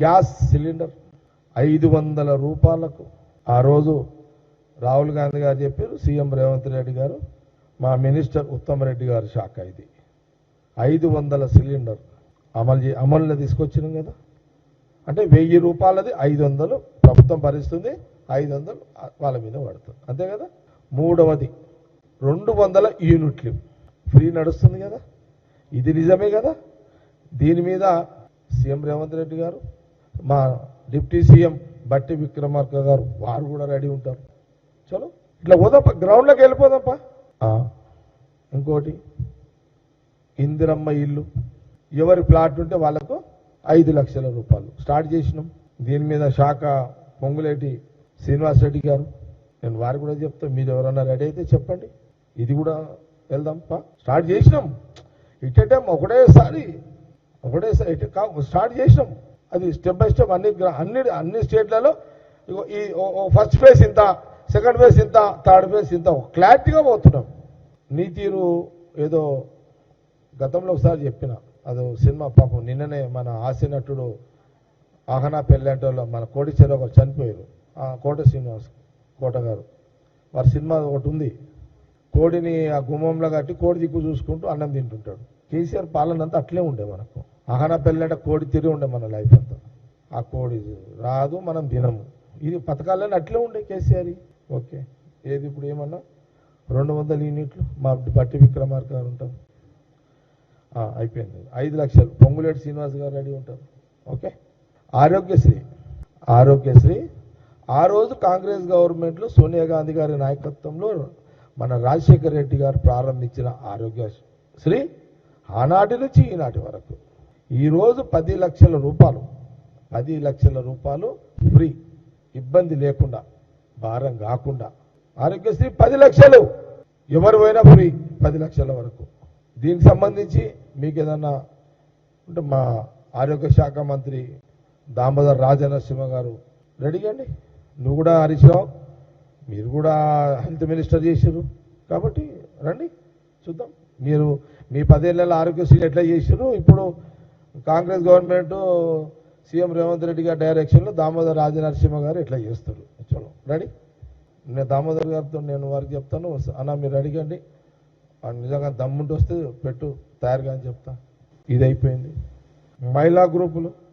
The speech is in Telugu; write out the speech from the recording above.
గ్యాస్ సిలిండర్ ఐదు వందల రూపాయలకు. ఆ రోజు రాహుల్ గాంధీ గారు చెప్పారు సీఎం రేవంత్ రెడ్డి గారు మా మినిస్టర్ ఉత్తమ్ రెడ్డి గారి శాఖ ఇది. ఐదు వందల సిలిండర్ అమలు చే అమలులో తీసుకొచ్చినాం కదా. అంటే వెయ్యి రూపాయలది ఐదు వందలు ప్రభుత్వం భరిస్తుంది ఐదు వందలు వాళ్ళ మీద పడుతుంది. అంతే కదా? మూడవది రెండు వందల యూనిట్లు ఫ్రీ నడుస్తుంది కదా. ఇది నిజమే కదా? దీని మీద సీఎం రేవంత్ రెడ్డి గారు మా డిప్టీ సీఎం బట్టి విక్రమార్క గారు వారు కూడా రెడీ ఉంటారు. చలో ఇట్లా పోదాంప గ్రౌండ్లోకి వెళ్ళిపోదాంపా. ఇంకోటి ఇందిరమ్మ ఇల్లు. ఎవరి ప్లాట్ ఉంటే వాళ్ళకు ఐదు లక్షల రూపాయలు. స్టార్ట్ చేసినాం. దీని మీద శాఖ పొంగులేటి శ్రీనివాస్ రెడ్డి గారు. నేను వారు కూడా చెప్తా మీరు ఎవరన్నా రెడీ అయితే చెప్పండి. ఇది కూడా వెళ్దాం స్టార్ట్ చేసినాం. ఇట్టేటం ఒకటేసారి ఒకటేసారి ఇటు కా స్టార్ట్ చేసినాం. అది స్టెప్ బై స్టెప్ అన్ని అన్ని అన్ని స్టేట్లలో ఈ ఫస్ట్ ఫేజ్ ఇంత సెకండ్ ఫేజ్ ఇంత థర్డ్ ఫేజ్ ఇంత క్లారిటీగా పోతున్నాం. నీ తీరు ఏదో గతంలో ఒకసారి చెప్పిన అదో సినిమా పాపం నిన్ననే మన హాస్య నటుడు ఆహనా పెళ్ళంటే మన కోటేశ్వర ఒకరు చనిపోయారు. ఆ కోట శ్రీనివాస్ కోట గారు. వారి సినిమా ఒకటి ఉంది. కోడిని ఆ గుమ్మంలో కట్టి కోడి దిక్కు చూసుకుంటూ అన్నం తింటుంటాడు. కేసీఆర్ పాలన అంతా అట్లే ఉండే మనకు. ఆహనా పెళ్ళట కోడి తిరిగి ఉండే మన లైఫ్ అంతా. ఆ కోడి రాదు మనం తినము. ఇది పథకాలన్నీ అట్లే ఉండే కేసీఆర్. ఓకే. ఏది ఇప్పుడు ఏమన్నా? రెండు వందల యూనిట్లు మా బట్టి విక్రమార్క గారు ఉంటారు. అయిపోయింది. ఐదు లక్షలు. పొంగులేటి శ్రీనివాస్ గారు రెడీ ఉంటారు. ఓకే. ఆరోగ్యశ్రీ. ఆరోగ్యశ్రీ. ఆ రోజు కాంగ్రెస్ గవర్నమెంట్లో సోనియా గాంధీ గారి నాయకత్వంలో మన రాజశేఖర రెడ్డి గారు ప్రారంభించిన ఆరోగ్యశ్రీ. ఆనాటి నుంచి ఈనాటి వరకు. ఈరోజు పది లక్షల రూపాయలు. పది లక్షల రూపాయలు ఫ్రీ. ఇబ్బంది లేకుండా భారం కాకుండా. ఆరోగ్యశ్రీ పది లక్షలు. ఎవరు పోయినా ఫ్రీ పది లక్షల వరకు. దీనికి సంబంధించి మీకు ఏదన్నా అంటే మా ఆరోగ్య శాఖ మంత్రి దామోదర్ రాజనరసింహ గారు రెడీగండి నువ్వు కూడా హరీష్ రావు మీరు కూడా హెల్త్ మినిస్టర్ చేశారు కాబట్టి రండి చూద్దాం. మీరు మీ పదేళ్ళ ఆరోగ్యశ్రీ ఎట్లా చేశారు ఇప్పుడు కాంగ్రెస్ గవర్నమెంట్ సీఎం రేవంత్ రెడ్డి గారి డైరెక్షన్లో దామోదర్ రాజనరసింహ గారు ఇట్లా చేస్తారు. చూడం రెడీ నేను దామోదర్ గారితో నేను వారికి చెప్తాను. అన్న మీరు అడిగండి. నిజంగా దమ్ముంటి వస్తే పెట్టు తయారుగా అని చెప్తా. ఇది అయిపోయింది మహిళా గ్రూపులు.